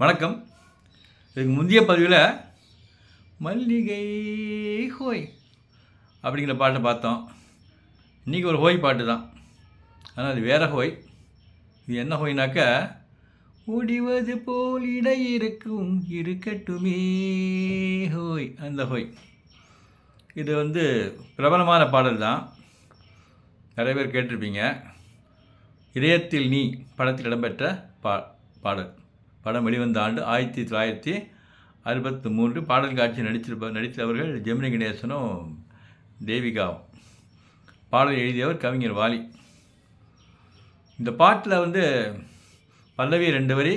வணக்கம். இதுக்கு முந்தைய பதிவில் மல்லிகை ஹோய் அப்படிங்கிற பாட்டை பார்த்தோம். இன்றைக்கி ஒரு ஹோய் பாட்டு தான். ஆனால் அது வேற ஹோய். இது என்ன ஹோய்னாக்க ஓடிவது போல் இடை இருக்கும் இருக்கட்டுமே ஹோய். அந்த ஹோய். இது வந்து பிரபலமான பாடல் தான். நிறைய பேர் கேட்டிருப்பீங்க. இதயத்தில் நீ படத்தில் இடம்பெற்ற பா பாடல். படம் வெளிவந்த ஆண்டு ஆயிரத்தி தொள்ளாயிரத்தி அறுபத்தி மூன்று பாடல் காட்சி நடிச்சிருப்ப நடித்தவர்கள் ஜெமினி கணேசனும் தேவிகாவும். பாடல் எழுதியவர் கவிஞர் வாலி. இந்த பாட்டில் வந்து பல்லவி ரெண்டு வரி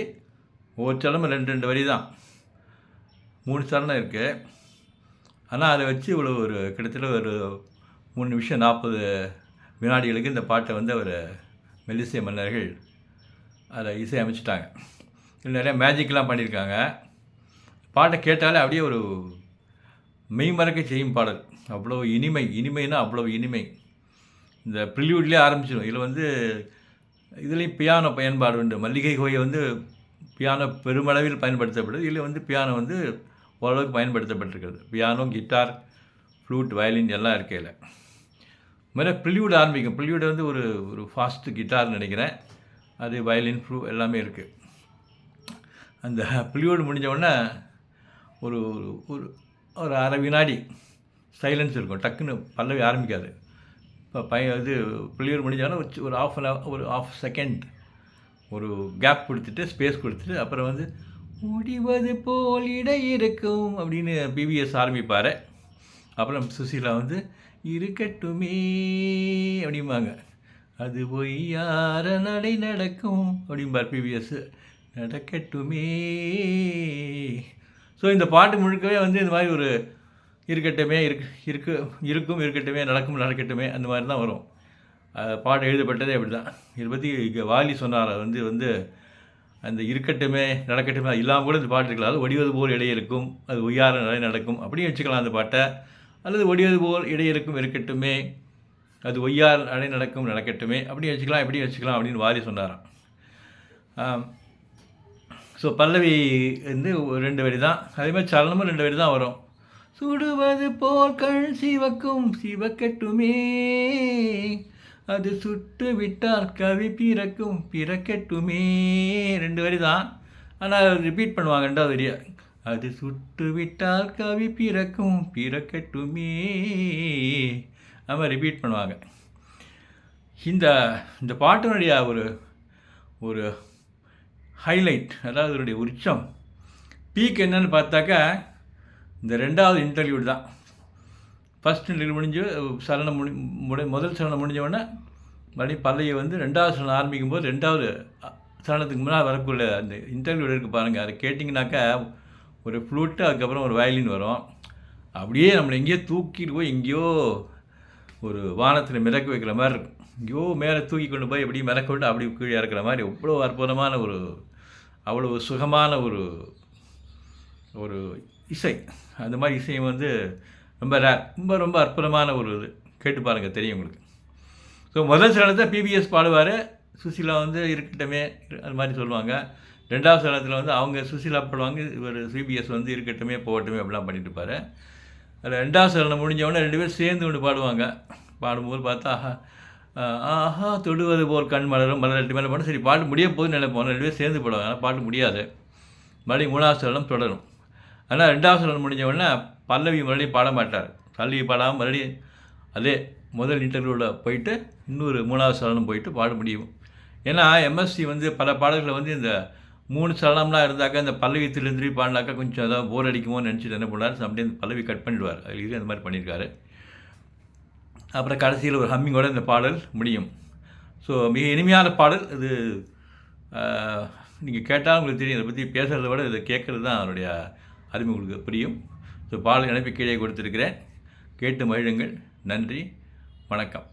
ஒவ்வொரு சலமும் ரெண்டு ரெண்டு வரி தான். மூணு சரணம் இருக்குது ஆனால் அதை வச்சு இவ்வளோ ஒரு கிட்டத்தட்ட ஒரு மூணு நிமிஷம் நாற்பது வினாடிகளுக்கு இந்த பாட்டை வந்து அவர் மெல்லிசை மன்னர்கள் அதை இசை அமைச்சிட்டாங்க நிறைய மேஜிக்லாம் பண்ணியிருக்காங்க. பாட்டை கேட்டாலே அப்படியே ஒரு மெய்மறக்க செய்யும் பாடல். அவ்வளோ இனிமை இனிமைனா அவ்வளோ இனிமை. இந்த ப்ரில்யூட்லேயே ஆரம்பிச்சிடும் இதில் வந்து இதுலேயும் பியானோ பயன்பாடு உண்டு. மல்லிகை கோயை வந்து பியானோ பெருமளவில் பயன்படுத்தப்படுது. இதில் வந்து பியானோ வந்து ஓரளவுக்கு பயன்படுத்தப்பட்டிருக்கிறது. பியானோ கிட்டார் ஃப்ளூட் வயலின் எல்லாம் இருக்கையில் மேலே ப்ரில்யூட் ஆரம்பிக்கும். ப்ரில்யூட் வந்து ஒரு ஒரு ஃபாஸ்ட்டு கிட்டார்னு நினைக்கிறேன். அது வயலின் ஃப்ளூ எல்லாமே இருக்குது அந்த ப்ரில்யூட் முடிஞ்ச உடனே ஒரு ஒரு ஒரு அரை வினாடி சைலன்ஸ் இருக்கும். டக்குன்னு பல்லவி ஆரம்பிக்காது. இப்போ பையன் இது ப்ரில்யூட் முடிஞ்சோடனே ஒரு ஆஃப் அன் ஒரு ஆஃப் செகண்ட் ஒரு கேப் கொடுத்துட்டு ஸ்பேஸ் கொடுத்துட்டு அப்புறம் வந்து முடிவது போல் இடை இருக்கும் அப்படின்னு பிபிஎஸ் ஆரம்பிப்பார். அப்புறம் சுசீலா வந்து இருக்கட்டுமே அப்படிம்பாங்க. அது பொய்யார நடை நடக்கும் அப்படிம்பார் பிபிஎஸ் நடக்கட்டுமே. ஸோ இந்த பாட்டு முழுக்கவே வந்து இந்த மாதிரி ஒரு இருக்கட்டுமே இருக் இருக்கு இருக்கும் இருக்கட்டுமே நடக்கும் நடக்கட்டுமே அந்த மாதிரி தான் வரும். பாட்டு எழுதப்பட்டதே அப்படி தான் இதை பற்றி இங்கே வாலி சொன்னார்? வந்து வந்து அந்த இருக்கட்டுமே நடக்கட்டுமே இல்லாமல் கூட இந்த பாட்டு இருக்கலாம். அது ஒடிவது போல் இடையே இருக்கும் அது ஒய்யார நடை நடக்கும் அப்படியும் வச்சுக்கலாம் அந்த பாட்டை. அல்லது ஒடிவது போல் இடையே இருக்கும் இருக்கட்டுமே அது ஒய்யார் நடை நடக்கும் நடக்கட்டுமே அப்படியே வச்சுக்கலாம் எப்படி வச்சுக்கலாம் அப்படின்னு வாரி சொன்னாராம். ஸோ பல்லவி வந்து ரெண்டு வரி தான் அதே மாதிரி சலனமும் ரெண்டு வரி தான் வரும். சுடுவது போல் கண் சிவக்கும் சிவக்கட்டுமே. அது சுட்டு விட்டால் கவி பிறக்கும் பிறக்கட்டுமே. ரெண்டு வரி தான் ஆனால் ரிப்பீட் பண்ணுவாங்க ரெண்டாவது வரியா. அது சுட்டு விட்டால் கவி பிறக்கும் பிறக்கட்டுமே. நம்ம ரிப்பீட் பண்ணுவாங்க. இந்த இந்த பாட்டினுடைய ஒரு ஒரு ஹைலைட் அதாவது அதனுடைய உச்சம். பீக் என்னன்னு பார்த்தாக்கா இந்த ரெண்டாவது இன்டர்வியூ தான். ஃபஸ்ட் இன்டர்வியூ முடிஞ்சு சரணம் முடி முடி முதல் சரணம் முடிஞ்சவொடனே மறுபடியும் பல்லையை வந்து ரெண்டாவது சரணம் ஆரம்பிக்கும் போது ரெண்டாவது சரணத்துக்கு முன்னால் வரக்கூடிய அந்த இன்டர்வியூ இருக்குது பாருங்கள் அதை கேட்டிங்கனாக்கா ஒரு ஃப்ளூட்டு அதுக்கப்புறம் ஒரு வயலின் வரும். அப்படியே நம்மளை எங்கேயோ தூக்கிட்டு போய் எங்கேயோ ஒரு வானத்தில் மிதக்க வைக்கிற மாதிரி இருக்கும். ஐயோ மேலே தூக்கி கொண்டு போய் எப்படி மிதக்க விட்டு அப்படி கீழே இறக்குற மாதிரி அவ்வளோ அற்புதமான ஒரு அவ்வளோ சுகமான ஒரு ஒரு இசை. அந்த மாதிரி இசையும் வந்து ரொம்ப ரொம்ப ரொம்ப அற்புதமான ஒரு இது. கேட்டு பாருங்கள் தெரியும் உங்களுக்கு. ஸோ முதல் சரணத்தை பிபிஎஸ் பாடுவார். சுசிலா வந்து இருக்கட்டுமே அது மாதிரி சொல்லுவாங்க. ரெண்டாவது சரணத்தில் வந்து அவங்க சுசிலா பாடுவாங்க. இவர் சிபிஎஸ் வந்து இருக்கட்டுமே போகட்டுமே அப்படிலாம் பண்ணிட்டு இருப்பார். அதில் ரெண்டாவது சரணம் முடிஞ்சவொடனே ரெண்டு பேரும் சேர்ந்து கொண்டு பாடுவாங்க. பாடும்போது பார்த்தா ஆஹா ஆஹா தொடுவது போல் கண் மலரும். மலர் ரெண்டு மேலே பாடும் சரி பாட்டு முடிய போகுதுன்னு நினைப்போம். ரெண்டு பேரும் சேர்ந்து பாடுவாங்க. ஆனால் பாட்டு முடியாது. மறுபடியும் மூணாவது சரணம் தொடரும். ஆனால் ரெண்டாவது சரணம் முடிஞ்சவொடனே பல்லவி மறுபடியும் பாட மாட்டார். பல்லவி பாடாமல் மறுபடியும் அதே முதல் இன்டர்வியூவில் போயிட்டு இன்னொரு மூணாவது சரணம் போயிட்டு பாட முடியும். ஏன்னா எம்எஸ்சி வந்து பல பாடல்களை வந்து இந்த மூணு சரணம்லாம் இருந்தாக்கா இந்த பல்லவி திருந்திரி பாடினாக்கா கொஞ்சம் ஏதாவது போர் அடிக்குமோன்னு நினச்சிட்டு என்ன பண்ணார் அப்படியே இந்த பல்லவி கட் பண்ணிடுவார். அது இது அந்த மாதிரி பண்ணியிருக்காரு. அப்புறம் கடைசியில் ஒரு ஹம்மிங்கோட இந்த பாடல் முடியும். ஸோ மிக இனிமையான பாடல். இது நீங்கள் கேட்டால் உங்களுக்கு தெரியும். இதை பற்றி பேசுகிறத விட இதை கேட்குறது தான் அதனுடைய அருமை உங்களுக்கு புரியும். ஸோ பாடல் இணைப்பு கீழே கொடுத்துருக்கிறேன். கேட்டு மகிழுங்கள். நன்றி. வணக்கம்.